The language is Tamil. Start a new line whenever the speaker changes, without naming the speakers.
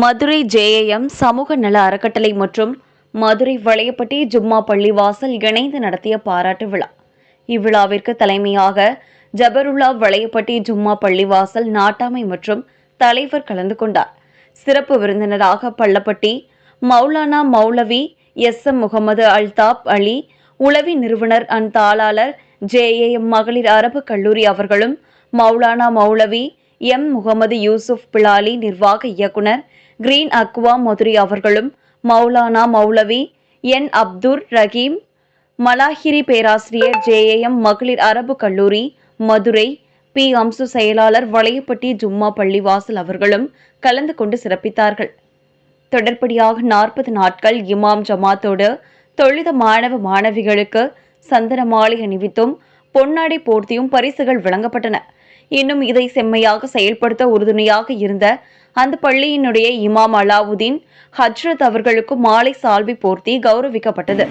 மதுரை ஜேஏஎம் சமூக நல அறக்கட்டளை மற்றும் மதுரை வளையப்பட்டி ஜும்மா பள்ளிவாசல் இணைந்து நடத்திய பாராட்டு விழா. இவ்விழாவிற்கு தலைமையாக ஜபருல்லா வளையப்பட்டி ஜும்மா பள்ளிவாசல் நாட்டாமை மற்றும் தலைவர் கலந்து கொண்டார். சிறப்பு விருந்தினராக பள்ளப்பட்டி மௌலானா மௌலவி எஸ். எம். முகமது அல்தாப் அலி உளவி நிறுவனர் அண்ட் தாளாளர் ஜேஏஎம் மகளிர் அரபு கல்லூரி அவர்களும் மௌலானா மௌலவி எம். முகமது யூசுப் பிலாலி நிர்வாக இயக்குனர் கிரீன் அக்வா மதுரை அவர்களும் மௌலானா மௌலவி என். அப்துர் ரஹீம் மலாஹிரி பேராசிரியர் ஜேஏஎம் மகளிர் அரபு கல்லூரி மதுரை பி. அம்சு செயலாளர் வளையப்பட்டி ஜும்மா பள்ளிவாசல் அவர்களும் கலந்து கொண்டு சிறப்பித்தார்கள். தொடர்படியாக நாற்பது நாட்கள் இமாம் ஜமாத்தோடு தொழுத மாணவ மாணவிகளுக்கு சந்தன மாலை அணிவித்தும் பொன்னாடை போர்த்தியும் பரிசுகள் வழங்கப்பட்டன. இன்னும் இதை செம்மையாக செயல்படுத்த உறுதுணையாக இருந்த அந்த பள்ளியினுடைய இமாம் அலாவுதீன் ஹஜ்ரத் அவர்களுக்கு மாலை சால்வி போர்த்தி கௌரவிக்கப்பட்டது.